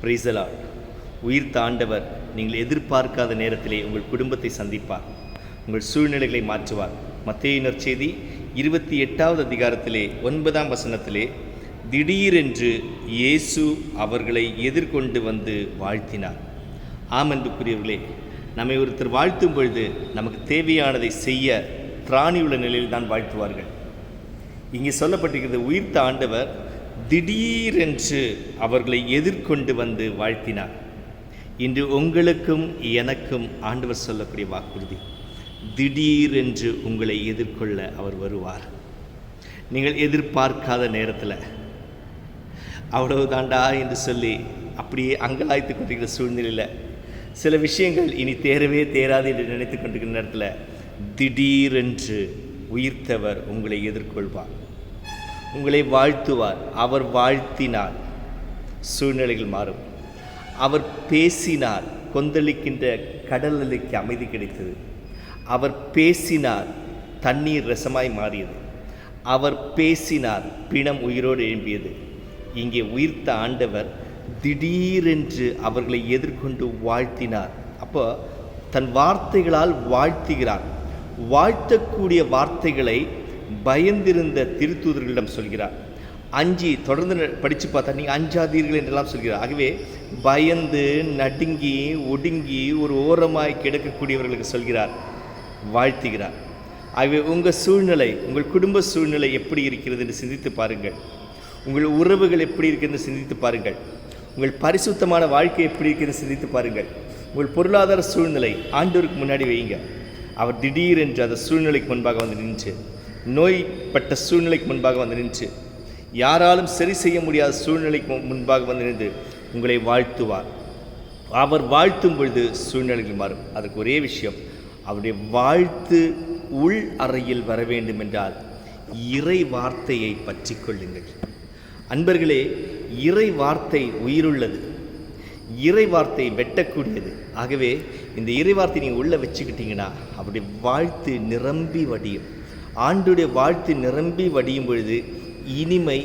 பிரைசலா உயிர் தாண்டவர் நீங்கள் எதிர்பார்க்காத நேரத்திலே உங்கள் குடும்பத்தை சந்திப்பார். உங்கள் சூழ்நிலைகளை மாற்றுவார். மத்தியினர் செய்தி இருபத்தி எட்டாவது அதிகாரத்திலே ஒன்பதாம் வசனத்திலே திடீரென்று இயேசு அவர்களை எதிர்கொண்டு வந்து வாழ்த்தினார். ஆம் என்று கூறியவர்களே நம்மை ஒருத்தர் வாழ்த்தும் பொழுது நமக்கு தேவையானதை செய்ய திராணியுள்ள நிலையில் தான் வாழ்த்துவார்கள். இங்கே சொல்லப்பட்டிருக்கிறது உயிர்த்த ஆண்டவர் திடீரென்று அவர்களை எதிர்கொண்டு வந்து வாழ்த்தினார். இன்று உங்களுக்கும் எனக்கும் ஆண்டவர் சொல்லக்கூடிய வாக்குறுதி. திடீரென்று உங்களை எதிர்கொள்ள அவர் வருவார். நீங்கள் எதிர்பார்க்காத நேரத்தில் அவ்வளவுதாண்டா என்று சொல்லி அப்படியே அங்கலாய்த்து கொண்டிருக்கிற சூழ்நிலையில் சில விஷயங்கள் இனி தேரவே தேராது என்று நினைத்து கொண்டிருக்கிற நேரத்தில் திடீரென்று உயிர்த்தவர் உங்களை எதிர்கொள்வார். உங்களை வாழ்த்துவார். அவர் வாழ்த்தினார். சூழ்நிலைகள் மாறும். அவர் பேசினார். கொந்தளிக்கின்ற கடல் அலைக்கு அமைதி கிடைத்தது. அவர் பேசினார். தண்ணீர் ரசமாய் மாறியது. அவர் பேசினார். பிணம் உயிரோடு எழும்பியது. இங்கே உயிர்த்த ஆண்டவர் திடீரென்று அவர்களை எதிர்கொண்டு வாழ்த்தினார். அப்போ தன் வார்த்தைகளால் வாழ்த்துகிறார். வாழ்த்தக்கூடிய வார்த்தைகளை பயந்திருந்த திருத்தூதர்களிடம் சொல்கிறார். அஞ்சு தொடர்ந்து படித்து பார்த்தா நீங்கள் அஞ்சாதீர்கள் என்றெல்லாம் சொல்கிறார். ஆகவே பயந்து நடுங்கி ஒடுங்கி ஒரு ஓரமாய் கிடக்கக்கூடியவர்களுக்கு சொல்கிறார். வாழ்த்துகிறார். ஆகவே உங்கள் சூழ்நிலை உங்கள் குடும்ப சூழ்நிலை எப்படி இருக்கிறது என்று சிந்தித்து பாருங்கள். உங்கள் உறவுகள் எப்படி இருக்கிறது சிந்தித்து பாருங்கள். உங்கள் பரிசுத்தமான வாழ்க்கை எப்படி இருக்கிறது சிந்தித்து பாருங்கள். உங்கள் பொருளாதார சூழ்நிலை ஆண்டோருக்கு முன்னாடி வையுங்க. அவர் திடீரென்று அந்த சூழ்நிலைக்கு முன்பாக வந்து நின்று நோய்பட்ட சூழ்நிலைக்கு முன்பாக வந்து நின்று யாராலும் சரி செய்ய முடியாத சூழ்நிலைக்கு முன்பாக வந்து நின்று உங்களை வாழ்த்துவார். அவர் வாழ்த்தும் பொழுது சூழ்நிலைகள் மாறும். அதற்கு ஒரே விஷயம் அவருடைய வாழ்த்து உள் அறையில் வர வேண்டும் என்றால் இறை வார்த்தையை பற்றி கொள்ளுங்கள். அன்பர்களே இறை வார்த்தை உயிருள்ளது. இறை வார்த்தை வெட்டக்கூடியது. ஆகவே இந்த இறை வார்த்தை நீங்கள் உள்ளே வச்சுக்கிட்டீங்கன்னா அவருடைய வாழ்த்து நிரம்பி வடியும். ஆண்டுடைய வாழ்த்து நிரம்பி வடியும் பொழுது இனிமை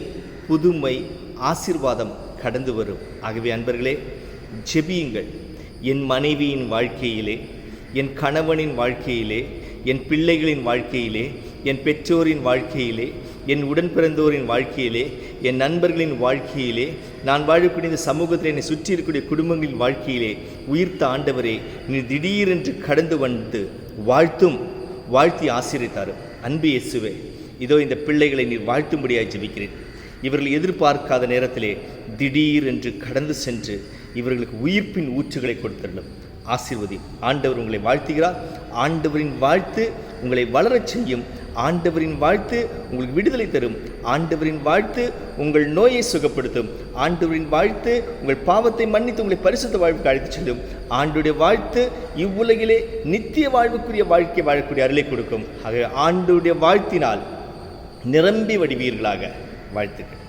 புதுமை ஆசீர்வாதம் கடந்து வரும். ஆகவே அன்பர்களே ஜெபியுங்கள். என் மனைவியின் வாழ்க்கையிலே என் கணவனின் வாழ்க்கையிலே என் பிள்ளைகளின் வாழ்க்கையிலே என் பெற்றோரின் வாழ்க்கையிலே என் உடன் பிறந்தோரின் வாழ்க்கையிலே என் நண்பர்களின் வாழ்க்கையிலே நான் வாழக்கூடிய இந்த சமூகத்தில் என்னை சுற்றி இருக்கக்கூடிய குடும்பங்களின் வாழ்க்கையிலே உயிர்த்த ஆண்டவரே நீ திடீரென்று கடந்து வந்து வாழ்த்தும். வாழ்த்தி ஆசீர்வித்தாரும் அன்பு இயேசுவே இதோ இந்த பிள்ளைகளை நீர் வாழ்த்தும்படியாக ஜெபிக்கிறேன். இவர்கள் எதிர்பார்க்காத நேரத்திலே திடீர் என்று கடந்து சென்று இவர்களுக்கு உயிர்ப்பின் ஊற்றுகளை கொடுத்தரலும் ஆசிர்வதி ஆண்டவர் உங்களை வாழ்த்துகிறார். ஆண்டவரின் வாழ்த்து உங்களை வளரச் செய்யும். ஆண்டவரின் வாழ்த்து உங்களுக்கு விடுதலை தரும். ஆண்டவரின் வாழ்த்து உங்கள் நோயை சுகப்படுத்தும். ஆண்டவரின் வாழ்த்து உங்கள் பாவத்தை மன்னித்து உங்களை பரிசுத்த வாழ்வுக்கு அழைத்துச் செல்லும். ஆண்டுடைய வாழ்த்து இவ்வுலகிலே நித்திய வாழ்வுக்குரிய வாழ்க்கை வாழக்கூடிய அருளை கொடுக்கும். ஆக ஆண்டுடைய வாழ்த்தினால் நிரம்பி வடிவீர்களாக வாழ்த்துக்கள்.